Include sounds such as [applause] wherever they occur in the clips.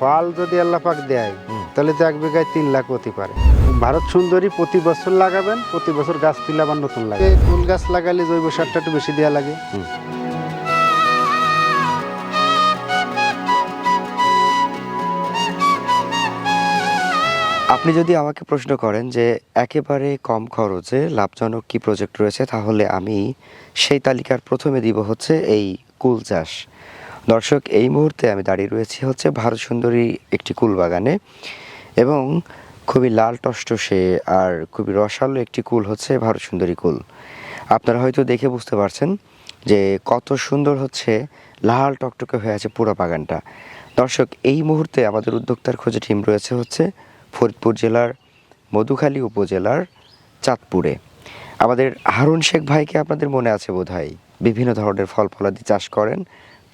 ফল যদি আল্লাহ পাক দেয় তাহলে তো এক বিঘায় তিন লাখ হতে পারে। ভারত সুন্দরী প্রতি বছর লাগাবেন প্রতি বছর গাছ তুলে আবার নতুন লাগে ফুল গাছ লাগালে জৈব সারটা একটু বেশি দেওয়া লাগে। আপনি যদি আমাকে প্রশ্ন করেন যে একেবারে কম খরচে লাভজনক কি প্রজেক্ট রয়েছে তাহলে আমি সেই তালিকার প্রথমে দিব হচ্ছে এই কুল চাষ। দর্শক, এই মুহূর্তে আমি দাঁড়িয়ে রয়েছি হচ্ছে ভারত সুন্দরী একটি কুল বাগানে এবং খুবই লাল টসটসে আর খুবই রসালো একটি কুল হচ্ছে ভারত সুন্দরী কুল। আপনারা হয়তো দেখে বুঝতে পারছেন যে কত সুন্দর হচ্ছে লাল টকটকে হয়ে আছে পুরো বাগানটা। দর্শক, এই মুহূর্তে আমাদের উদ্যোক্তার খোঁজে টিম রয়েছে হচ্ছে ফরিদপুর জেলার মধুখালী উপজেলার চাঁদপুরে। আমাদের হারুন শেখ ভাইকে আপনাদের মনে আছে বোধহয়? বিভিন্ন ধরনের ফল ফলাদি চাষ করেন।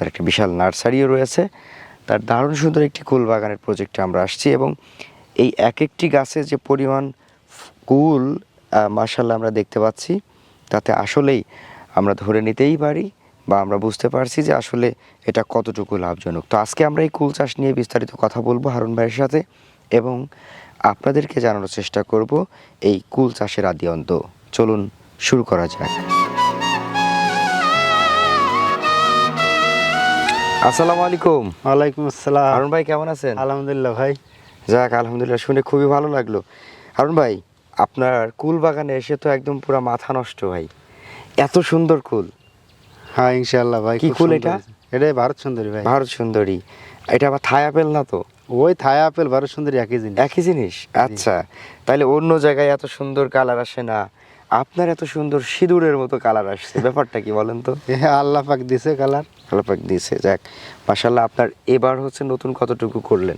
তার একটা বিশাল নার্সারিও রয়েছে। তার দারুণ সুন্দর একটি কুল বাগানের প্রজেক্টে আমরা আসছি এবং এই এক একটি গাছে যে পরিমাণ কুল মার্শাল্লাহ আমরা দেখতে পাচ্ছি, তাতে আসলেই আমরা ধরে নিতেই পারি বা আমরা বুঝতে পারছি যে আসলে এটা কতটুকু লাভজনক। তো আজকে আমরা এই কুল চাষ নিয়ে বিস্তারিত কথা বলব হারুন ভাইয়ের সাথে এবং আপনাদেরকে জানানোর চেষ্টা করব এই কুল চাষের আদি অন্ত। চলুন, শুরু করা যাক। আসসালামু আলাইকুম। ওয়ালাইকুম আসসালাম। হারুন ভাই কেমন আছেন? আলহামদুলিল্লাহ ভাই। যাক আলহামদুলিল্লাহ শুনে খুবই ভালো লাগল। হারুন ভাই আপনার কুল বাগানে এসে তো একদম পুরো মাথা নষ্ট ভাই। এত সুন্দর কুল। হ্যাঁ ইনশাআল্লাহ ভাই কি কুল এটা? এটাই ভারত সুন্দরী ভাই। ভারত সুন্দরী। এটা আবার থাই আপেল না তো? ওই থাই আপেল ভারত সুন্দরী একই জিনিস। একই জিনিস? আচ্ছা তাহলে অন্য জায়গায় এত সুন্দর কালার আসে না। আপনার এত সুন্দর সিঁদুরের মতো কালার আসছে। ব্যাপারটা কি বলেন তো? এ আল্লাহ পাক দিছে কালার। ভালো পাক দিয়েছে যাক মাসাল্লাহ আপনার এবার হচ্ছে নতুন কতটুকু করলেন?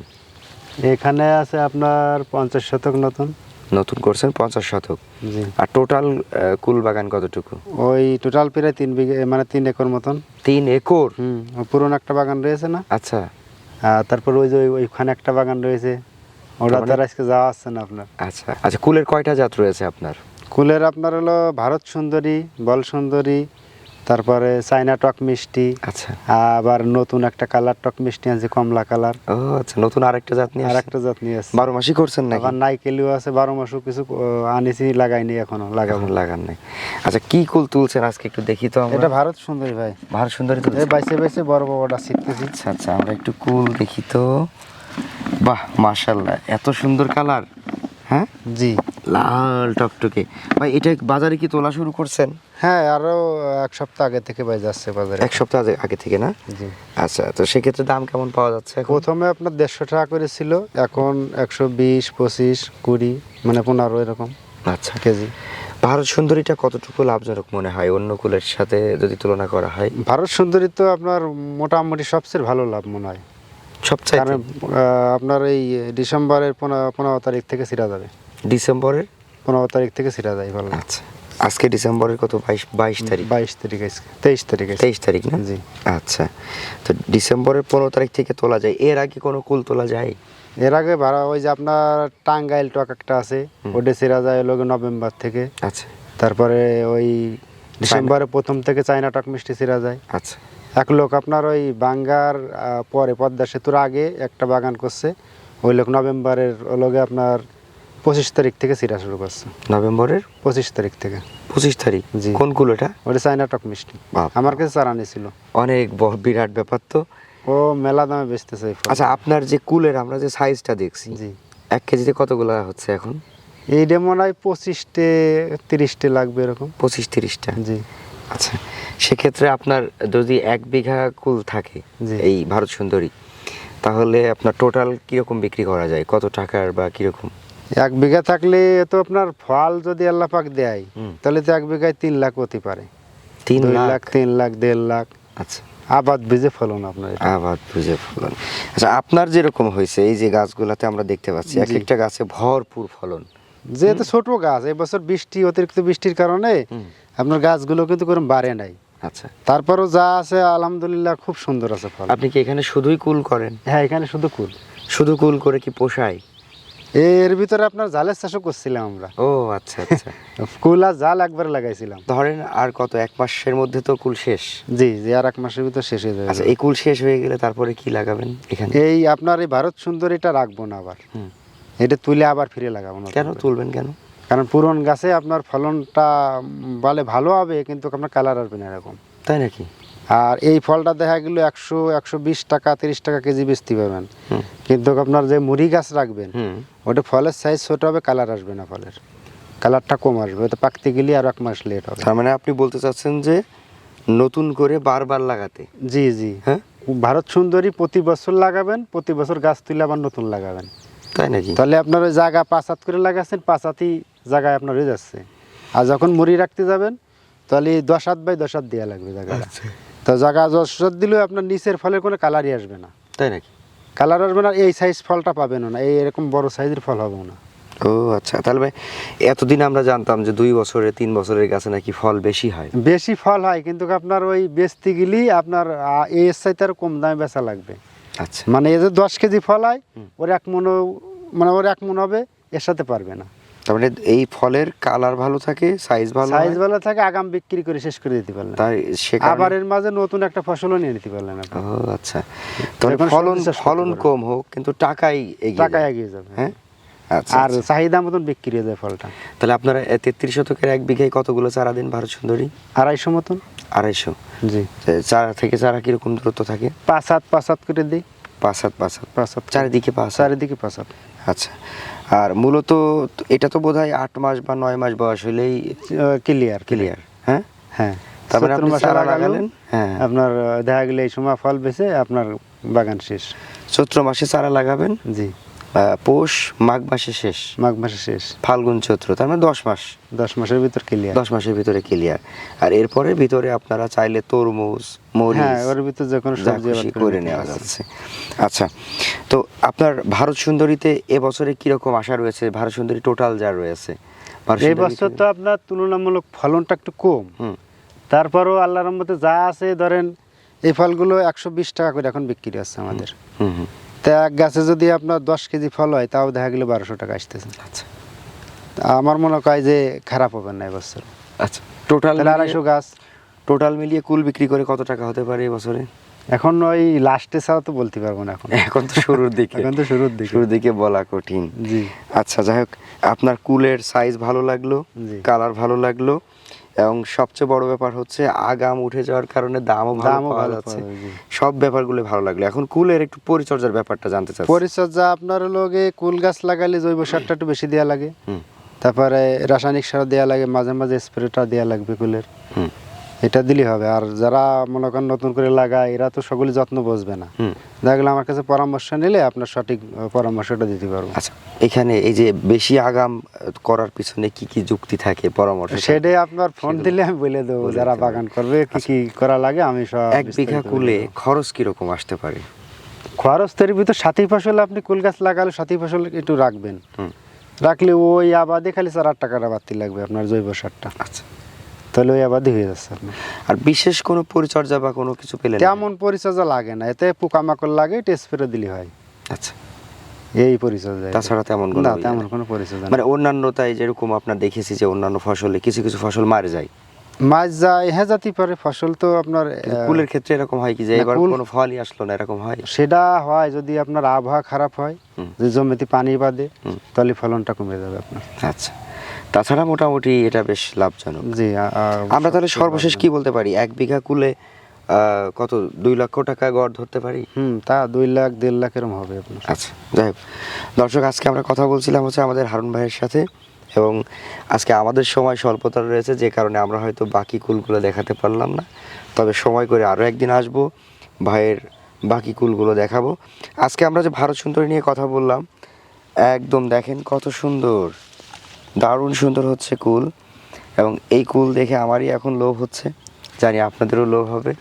এখানে আছে আপনার পঞ্চাশ শতক নতুন। নতুন করছেন পঞ্চাশ শতক। আর টোটাল কুল বাগান কতটুকু? ওই টোটাল প্রায় তিন বিঘে মানে তিন একর মতন। তিন একর? হুম পুরনো একটা বাগান রয়েছে না? আচ্ছা। তারপর ওই যে ওই- ওইখানে একটা বাগান রয়েছে। ওটা তার মানে- তার আজকে যাওয়া আসছে না আপনার। আচ্ছা আচ্ছা কুলের কয়টা জাত রয়েছে আপনার? কুলের আপনার হলো ভারত সুন্দরী বল সুন্দরী তারপরে চাইনা টক মিষ্টি আচ্ছা। আবার নতুন একটা কালার টক মিষ্টি আছে কমলা কালার। ও আচ্ছা নতুন আরেকটা জাত নিয়ে আর আসছেন? একটা জাত নিয়ে আছে বারো মাসই করছেন নাকি? আবার নাইকেলিও আছে বারো মাসও কিছু আনিছি লাগাইনি এখনও লাগাবো। লাগান নাই। আচ্ছা কি কুল তুলছেন আজকে একটু দেখি তো আমরা? এটা ভারত সুন্দরী ভাই। ভারত সুন্দরী এই তুলছেন বাইসে বাইসে বড় বড়টা শিখতেছি। আচ্ছা আচ্ছা আমরা একটু কুল দেখি তো। বাহ মাশাল্লাহ এত সুন্দর কালার। হ্যাঁ? জি। লাল টকটকে। ভাই এটা বাজারে কি তোলা শুরু করছেন? হ্যাঁ আরও এক সপ্তাহ আগে থেকে বাই যাচ্ছে বাজারে। এক সপ্তাহ আগে- থেকে না? জি। আচ্ছা তো সেক্ষেত্রে দাম কেমন পাওয়া যাচ্ছে প্রথমে আপনার দেড়শো টাকা করে ছিল এখন একশো বিশ পঁচিশ কুড়ি মানে পনেরো এরকম আচ্ছা। কেজি। ভারত সুন্দরীটা কতটুকু লাভজনক মনে হয়? অন্য কুলের সাথে যদি তুলনা করা হয়। ভারত সুন্দরী তো আপনার মোটামুটি সবচেয়ে ভালো লাভ মনে হয়। সবচেয়ে আপনার এই ডিসেম্বরের পনেরো পনেরো তারিখ থেকে ছিটা যাবে। ডিসেম্বরের? পনেরো তারিখ থেকে ছিটা যায় ভালো আচ্ছা আজকে ডিসেম্বরের কত? বাইশ বাইশ তারিখ। বাইশ তারিখ আজকে তেইশ তারিখ তেইশ তারিখ না? জি। আচ্ছা তো ডিসেম্বরের পনেরো তারিখ থেকে তোলা যায়। এর আগে কোনো কুল তোলা যায়? এর আগে ভাড়া ওই যে আপনার টাঙ্গাইল টক একটা আছে ওটা ছিটা যায় গিয়ে নভেম্বর থেকে। আচ্ছা। তারপরে ওই ডিসেম্বরের প্রথম থেকে চায়না টক মিষ্টি ছিটা যায়। আচ্ছা। এক লোক আপনার ওই বাঙ্গার পরে পদ্মা সেতুর আগে একটা বাগান করছে। ওই লোক নভেম্বরের লোকে আপনার পঁচিশ তারিখ থেকে ছিটা শুরু করছে। নভেম্বরের? পঁচিশ তারিখ থেকে। পঁচিশ তারিখ? জি। কোন কুল এটা? ওটা চায়না টক মিষ্টি। আমার কাছে চারা ছিল অনেক বিরাট ব্যাপার তো। ও মেলা দামে বেচতেছে। আচ্ছা আপনার যে কুলের আমরা যে সাইজটা দেখছি জি। এক কেজিতে কতগুলো হচ্ছে এখন? এই মনে হয় পঁচিশটে তিরিশটে লাগবে এরকম। পঁচিশ তিরিশটা? জি। আচ্ছা সেক্ষেত্রে আপনার যদি এক বিঘা কুল থাকে জি। এই ভারত সুন্দরী তাহলে আপনার টোটাল কীরকম বিক্রি করা যায়? কত টাকার বা কীরকম? এক বিঘা থাকলে তো আপনার ফল যদি আল্লাহ পাক দেয় তাহলে তো এক বিঘায় তিন লাখ হতে পারে। তিন লাখ? তিন লাখ দেড় লাখ। আচ্ছা। আবাদ বীজে ফলন আপনার। আবার বুঝে ফলন। আচ্ছা আপনার যেরকম হয়েছে এই যে গাছগুলাতে আমরা দেখতে পাচ্ছি এক একটা গাছে ভরপুর ফলন। যেহেতু ছোট গাছ এই বছর বৃষ্টি অতিরিক্ত বৃষ্টির কারণে আপনার গাছগুলো কিন্তু কোনো বাড়ে নাই। আচ্ছা। তারপরও যা আছে আলহামদুলিল্লাহ খুব সুন্দর আছে ফল আপনি কি এখানে শুধুই কুল করেন? হ্যাঁ এখানে শুধু কুল। শুধু কুল করে কি পোষায়? এর ভিতরে আপনার জালের চাষও করছিলাম আমরা। ও আচ্ছা আচ্ছা। [laughs] কুল আর জাল একবার লাগাইছিলাম। ধরেন আর কত এক মাসের মধ্যে তো কুল শেষ? জি জি আর এক মাসের ভিতর শেষ হয়ে আচ্ছা যাবে এই কুল শেষ হয়ে গেলে তারপরে কি লাগাবেন এখানে? এই আপনার এই ভারত সুন্দরীটা রাখব না আবার। হুম। এটা তুলে আবার ফিরে লাগাবো না কেন তুলবেন কেন? কারণ পুরন গাছে আপনার ফলনটা বলে ভালো হবে কিন্তু আপনার কালার আসবে না এরকম। তাই নাকি? আর এই ফলটা দেখা গেল একশো একশো বিশ টাকা তিরিশ টাকা কেজি বেচতে পারবেন কিন্তু আপনার যে মুড়ি গাছ রাখবেন ওটা ফলের সাইজ ছোট হবে কালার আসবে না ফলের। কালারটা কম আসবে ওটা পাকতে গেলে আর এক মাস লেট হবে। তার মানে আপনি বলতে চাচ্ছেন যে নতুন করে বারবার লাগাতে? জি জি। হ্যাঁ? ভারত সুন্দরী প্রতি বছর লাগাবেন প্রতি বছর গাছ তুলে আবার নতুন লাগাবেন। তাই নাকি? তাহলে আপনার ওই জায়গা পাঁচাত করে লাগাচ্ছেন পাঁচাতি জায়গায় আপনার হয়ে যাচ্ছে। আর যখন মুড়ি রাখতে যাবেন তাহলে দশ হাত বাই দশ হাত দেওয়া লাগবে জায়গাটা। তো জায়গা হাত দিলেও আপনার নিচের ফলের কোনো কালারই আসবে না। তাই নাকি? কালার আসবে না এই সাইজ ফলটা পাবেন না এই এরকম বড় সাইজের ফল হবে না। ও আচ্ছা তাহলে ভাই এতদিন আমরা জানতাম যে দুই বছরে তিন বছরের গাছে নাকি ফল বেশি হয়। বেশি ফল হয় কিন্তু আপনার ওই বেচতে গেলেই আপনার এর চাইতে আরও কম দামে বেচা লাগবে। আচ্ছা। মানে এই যে দশ কেজি ফল হয় ওর এক মন মানে ওর এক মন হবে এর সাথে পারবে না। মানে এই ফলের কালার ভালো থাকে সাইজ ভালো সাইজ ভালো থাকে আগাম বিক্রি করে শেষ করে দিতে পারলেন। তাই আবার এর মাঝে নতুন একটা ফসলও নিয়ে নিতে পারলেন আপনি। ও আচ্ছা। তবে ফলন ফলন কম হোক কিন্তু টাকাই এগিয়ে এগিয়ে যাবে। হ্যাঁ? আচ্ছা আর আচ্ছা। চাহিদা মতন বিক্রি হয়ে যায় ফলটা। তাহলে আপনারা তেত্রিশ শতকের এক বিঘায় কতগুলো চারা দিন ভারত সুন্দরী? আড়াইশো মতন। আড়াইশো? জি। চারা থেকে চারা কীরকম দূরত্ব থাকে? পাঁচ হাত পাঁচ হাত করে দিই। পাঁচ হাত পাঁচ পাঁচ চারিদিকে পাঁচ চারিদিকে পাঁচ হাত। আচ্ছা। আর মূলত এটা তো বোধ হয় আট মাস বা নয় মাস বয়স হলেই ক্লিয়ার ক্লিয়ার হ্যাঁ? হ্যাঁ। তারপরে আপনি চারা লাগালেন, হ্যাঁ। আপনার দেখা গেলে এই সময় ফল বেছে আপনার বাগান শেষ। চৈত্র মাসে চারা লাগাবেন? জি। পৌষ মাঘ মাসে শেষ। মাঘ মাসে শেষ। ফাল্গুন চৈত্র তার মানে দশ মাস। দশ মাসের ভিতর ক্লিয়ার দশ মাসের ভিতরে ক্লিয়ার আর এরপরে ভিতরে আপনারা চাইলে তরমুজ মরিচ হ্যাঁ ওর ভিতর যে কোনো সবজি করে নেওয়া যাচ্ছে। আচ্ছা তো আপনার ভারত সুন্দরীতে এবছরে কীরকম আশা রয়েছে? ভারত সুন্দরী টোটাল যা রয়েছে। এই বছর তো আপনার তুলনামূলক ফলনটা একটু কম। তারপরও আল্লাহর রহমতে যা আছে ধরেন এই ফলগুলো একশো বিশ টাকা করে এখন বিক্রি হচ্ছে আমাদের। হুম হুম। তা এক গাছে যদি আপনার দশ কেজি ফল হয় তাও দেখা গেলে বারোশো টাকা আসতেছে। আচ্ছা। তা আমার মনে হয় যে খারাপ হবে না এবছর। আচ্ছা টোটাল আড়াইশো গাছ। টোটাল মিলিয়ে কুল বিক্রি করে কত টাকা হতে পারে এবছরে? এখন ওই লাস্টে ছাড়া তো বলতে পারব না এখন। এখন তো শুরুর দিকে। [laughs] এখন তো শুরুর দিকে। শুরুর দিকে বলা কঠিন। জি। আচ্ছা যাই হোক আপনার কুলের সাইজ ভালো লাগল কালার ভালো লাগল। এবং সবচেয়ে বড় ব্যাপার হচ্ছে আগাম উঠে যাওয়ার কারণে দামও দামও পাওয়া ভালো যাচ্ছে। সব ব্যাপারগুলো ভালো লাগল। এখন কুলের একটু পরিচর্যার ব্যাপারটা জানতে চাই পরিচর্যা আপনার লগে কুল গাছ লাগালে জৈব সারটা একটু বেশি দেওয়া লাগে। তারপরে রাসায়নিক সার দেওয়া লাগে মাঝে মাঝে স্প্রেটা দেওয়া লাগবে কুলের। এটা দিলেই হবে। আর যারা মনে করেন নতুন করে লাগায় এরা তো সকলে যত্ন বুঝবে না। হুম। দেখা গেলে আমার কাছে পরামর্শ নিলে আপনার সঠিক পরামর্শটা দিতে পারব। আচ্ছা এখানে এই যে বেশি আগাম করার পিছনে কি কি যুক্তি থাকে পরামর্শ? সেটাই আপনার ফোন দিলে আমি বলে দেবো যারা বাগান করবে কি কি করা লাগে আমি সব এক বিঘা কুলে খরচ কীরকম আসতে পারে? খরচ তৈরির ভিতর সাথী ফসল আপনি কুল গাছ লাগালে সাথী ফসল একটু রাখবেন। হুম। রাখলে ওই আবাদে খালি চার আট টাকাটা বাড়তি লাগবে আপনার জৈব সারটা। আচ্ছা। তাহলে ওই হয়ে যাচ্ছে আর বিশেষ কোনো পরিচর্যা বা কোনো কিছু পেলেন তেমন পরিচর্যা লাগে না এতে পোকামাকড় লাগে টেস্ট দিলে হয়। আচ্ছা। এই পরিচর্যা। তাছাড়া তেমন কোনো না ইয়ে তেমন কোনো পরিচর্যা মানে অন্যান্য তাই যেরকম আপনার দেখেছি যে অন্যান্য ফসলে কিছু কিছু ফসল মারে যায়। মাছ যায় হ্যাঁ জাতি পারে ফসল তো আপনার কুলের ক্ষেত্রে এরকম হয় কি যে এবার কোনো ফলই আসলো না এরকম হয়? সেটা হয় যদি আপনার আবহাওয়া খারাপ হয় যে জমিতে পানি বাদে তাহলে ফলনটা কমে যাবে আপনার। আচ্ছা। তাছাড়া মোটামুটি এটা বেশ লাভজনক। জি আমরা তাহলে সর্বশেষ। কি বলতে পারি? এক বিঘা কুলে কত দুই লক্ষ টাকা গড় ধরতে পারি? হুম তা দুই লাখ দেড় লাখ এরকম হবে আচ্ছা যাই হোক। দর্শক আজকে আমরা কথা বলছিলাম হচ্ছে আমাদের হারুন ভাইয়ের সাথে এবং আজকে আমাদের সময় স্বল্পতা রয়েছে যে কারণে আমরা হয়তো বাকি কুলগুলো দেখাতে পারলাম না। তবে সময় করে আরও একদিন আসব ভাইয়ের বাকি কুলগুলো দেখাবো। আজকে আমরা যে ভারত সুন্দরী নিয়ে কথা বললাম একদম দেখেন কত সুন্দর। দারুণ সুন্দর হচ্ছে কুল। এবং এই কুল দেখে আমারই এখন লোভ হচ্ছে। জানি আপনাদেরও লোভ হবে।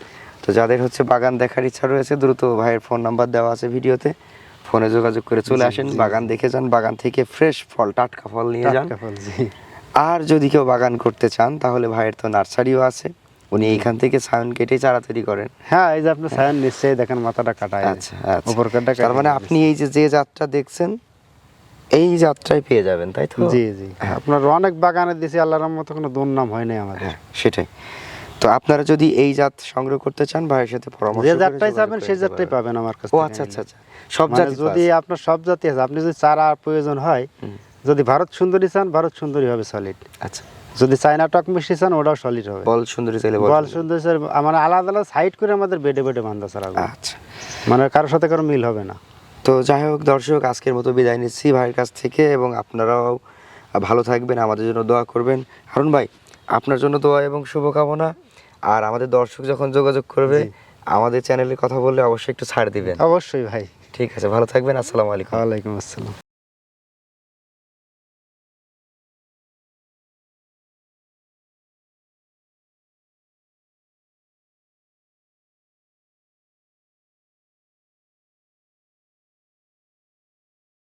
তো যাদের হচ্ছে বাগান দেখার ইচ্ছা রয়েছে দ্রুত ভাইয়ের ফোন নাম্বার দেওয়া আছে ভিডিওতে। ফোনে যোগাযোগ করে চলে আসেন। বাগান দেখে যান বাগান থেকে ফ্রেশ ফল টাটকা ফল নিয়ে যান। আর যদি কেউ বাগান করতে চান তাহলে ভাইয়ের তো নার্সারিও আছে। উনি এইখান থেকে সায়ন কেটে চারা তৈরি করেন। হ্যাঁ এই যে আপনার সায়ন নিশ্চয়ই দেখেন মাথাটা কাটায়। আচ্ছা আচ্ছা। উপর কাটটা তার মানে আপনি এই যে যে জাতটা দেখছেন এই যাত্রায় পেয়ে যাবেন তাই তো? জি জি। হ্যাঁ। আপনার অনেক বাগানে দিছি আল্লাহর মতো কোনো দুর্নাম হয় নাই আমাদের। হ্যাঁ সেটাই। তো আপনারা যদি এই জাত সংগ্রহ করতে চান ভাইয়ের সাথে পরামর্শ যে জাতটাই চাবেন সেই জাতটাই পাবেন আমার কাছে ও আচ্ছা আচ্ছা আচ্ছা। সব জাতি যদি আপনার সব জাতি আছে আপনি যদি চারা প্রয়োজন হয় যদি ভারত সুন্দরী চান ভারত সুন্দরী হবে সলিড আচ্ছা। যদি চায়না টক মিষ্টি চান ওটাও সলিড হবে। বল সুন্দরী চাইলে বল সুন্দরী। স্যার মানে আলাদা আলাদা সাইড করে আমাদের বেডে বেডে বান্ধা ছাড়া আচ্ছা। মানে কারোর সাথে কারও মিল হবে না। তো যাই হোক দর্শক আজকের মতো বিদায় নিচ্ছি ভাইয়ের কাছ থেকে এবং আপনারাও ভালো থাকবেন আমাদের জন্য দোয়া করবেন। হারুন ভাই আপনার জন্য দোয়া এবং শুভকামনা। আর আমাদের দর্শক যখন যোগাযোগ করবে আমাদের চ্যানেলে কথা বললে অবশ্যই একটু ছাড় দিবেন। অবশ্যই ভাই। ঠিক আছে ভালো থাকবেন আসসালামু আলাইকুম। ওয়ালাইকুম আসসালাম।